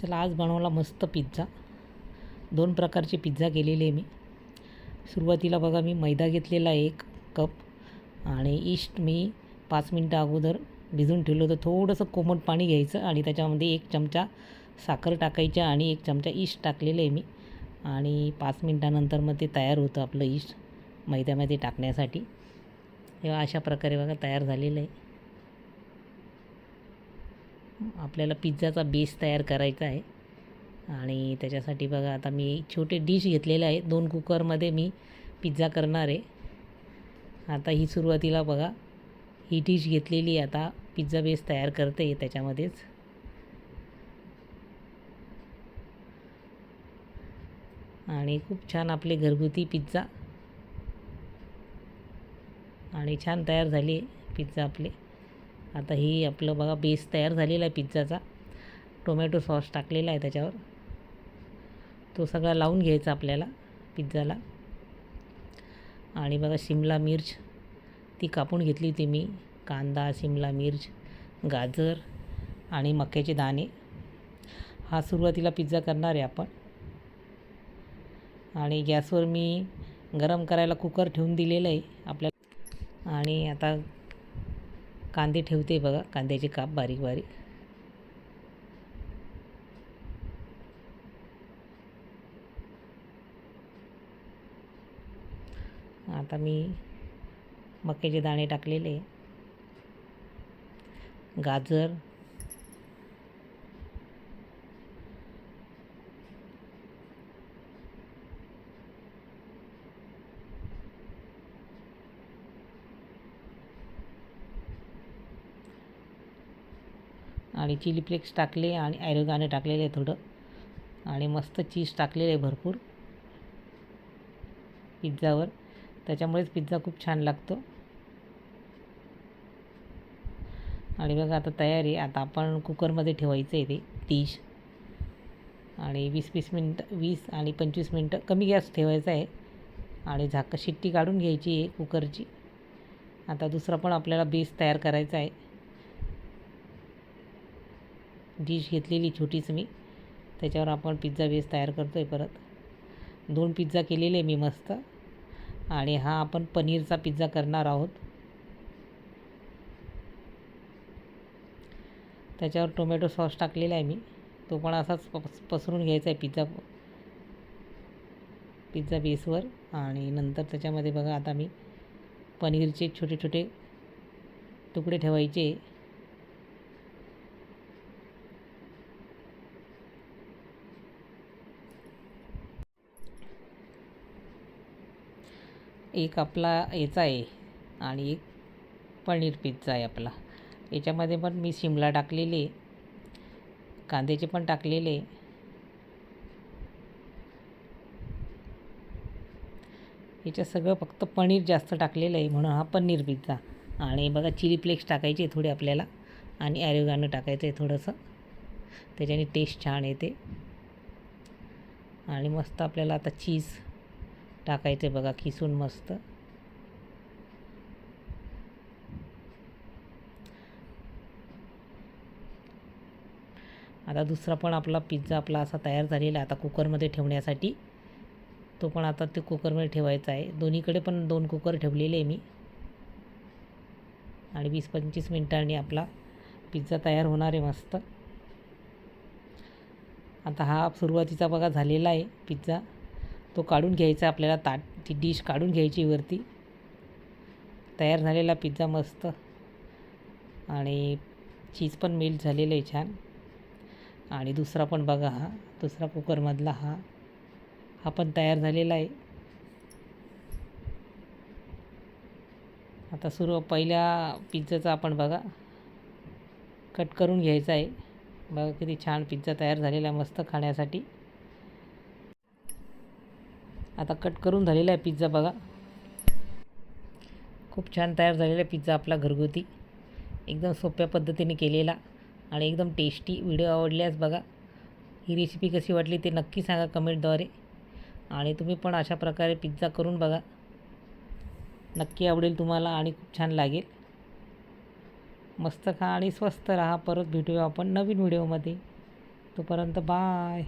चला आज बनवला मस्त पिझ्झा दोन प्रकारचे पिझ्झा केलेले आहे मी. सुरुवातीला बघा मी मैदा घेतलेला आहे एक कप आणि इष्ट मी पाच मिनटं अगोदर भिजून ठेवलं होतं. थोडंसं कोमट पाणी घ्यायचं आणि त्याच्यामध्ये एक चमचा साखर टाकायची आणि एक चमचा इस्ट टाकलेलं आहे मी. आणि पाच मिनटानंतर मग ते तयार होतं आपलं इस्ट मैद्यामध्ये टाकण्यासाठी. हे अशा प्रकारे बघा तयार झालेलं आहे. आपल्याला पिझ्झाचा बेस तयार करायचा आहे. आणि त्याच्यासाठी बघा आता मी छोटे डिश घेतलेले आहे. दोन कुकरमध्ये मी पिझ्झा करणार आहे. आता ही सुरुवातीला बघा ही डिश घेतलेली आहे. आता पिझ्झा बेस तयार करते त्याच्यामध्येच. आणि खूप छान आपले घरगुती पिझ्झा. आणि छान तयार झाली पिझ्झा आपले. आता ही आपलं बघा बेस तयार झालेला आहे पिझ्झाचा टोमॅटो सॉस टाकलेला आहे त्याच्यावर. तो सगळा लावून घ्यायचा आपल्याला पिझ्झाला आणि बघा शिमला मिर्च ती कापून घेतली होती मी. कांदा शिमला मिर्च गाजर आणि मक्याचे दाणे. हा सुरुवातीला पिझ्झा करणार आहे आपण. आणि गॅसवर मी गरम करायला कुकर ठेवून दिलेलं आहे आपल्या आणि आता कांदे ठेवते बघा कांद्याचे काप बारीक बारीक. आता मी मक्याचे दाणे टाकलेले. गाजर आणि चिली फ्लेक्स टाकले आणि ॲरोगाने टाकलेले आहे थोडं. आणि मस्त चीज टाकलेलं आहे भरपूर. पिझ्झावर. त्याच्यामुळेच पिझ्झा खूप छान लागतो. आणि बघा आता तयारी आता आपण कुकरमध्ये ठेवायचं आहे ते डिश. आणि वीस वीस मिनटं वीस आणि पंचवीस मिनटं कमी गॅस ठेवायचा आहे. आणि झाक शिट्टी काढून घ्यायची आहे कुकरची. आता दुसरा पण आपल्याला बेस तयार करायचा आहे. डिश घेतलेली छोटीच मी. त्याच्यावर आपण पिझ्झा बेस तयार करतो आहे परत. दोन पिझ्झा केलेले मी मस्त. आणि हा आपण पनीरचा पिझ्झा करणार आहोत. त्याच्यावर टोमॅटो सॉस टाकलेला आहे मी. तो पण असाच पस पसरून घ्यायचा आहे पिझ्झा. पिझ्झा बेसवर. आणि नंतर त्याच्यामध्ये बघा आता मी पनीरचे छोटे छोटे तुकडे ठेवायचे. एक आपला याचा आहे आणि एक पनीर पिझ्झा आहे आपला. याच्यामध्ये पण मी शिमला टाकलेले कांद्याचे पण टाकलेले याच्यात सगळं फक्त पनीर जास्त टाकलेलं आहे म्हणून हा पनीर पिझ्झा. आणि बघा चिली फ्लेक्स टाकायचे थोडे आपल्याला. आणि ॲरोगानं टाकायचं आहे थोडंसं. त्याच्याने टेस्ट छान येते. आणि मस्त आपल्याला आता चीज टाकायचं आहे बघा किसून मस्त. आता दुसरा पण आपला पिझ्झा आपला असा तयार झालेला आहे आता कुकरमध्ये ठेवण्यासाठी. तो पण आता ते कुकरमध्ये ठेवायचा आहे. दोन्हीकडे पण दोन कुकर ठेवलेले आहे मी. आणि वीस पंचवीस मिनटांनी आपला पिझ्झा तयार होणार आहे मस्त. आता हा सुरुवातीचा बघा झालेला आहे पिझ्झा तो काढून घ्यायचा आपल्याला ताट ती डिश काढून घ्यायची वरती. तयार झालेला पिझ्झा मस्त. आणि चीज पण मेल्ट झालेलं आहे छान. आणि दुसरा पण बघा हा दुसरा कुकरमधला हा. हा पण तयार झालेला आहे. आता सुरू पहिल्या पिझ्झाचा आपण बघा. कट करून घ्यायचा आहे. बघा किती छान पिझ्झा तयार झालेला आहे मस्त खाण्यासाठी. आता कट करून झालेला आहे पिझ्झा बघा. खूप छान तयार झालेला आहे पिझ्झा आपला घरगुती. एकदम सोप्या पद्धतीने केलेला आणि एकदम टेस्टी व्हिडिओ आवडल्यास बघा. ही रेसिपी कशी वाटली ते नक्की सांगा कमेंटद्वारे आणि तुम्ही पण अशा प्रकारे पिझ्झा करून बघा. नक्की आवडेल तुम्हाला आणि खूप छान लागेल. मस्त खा आणि स्वस्त राहा. परत भेटूया आपण नवीन व्हिडिओमध्ये तोपर्यंत बाय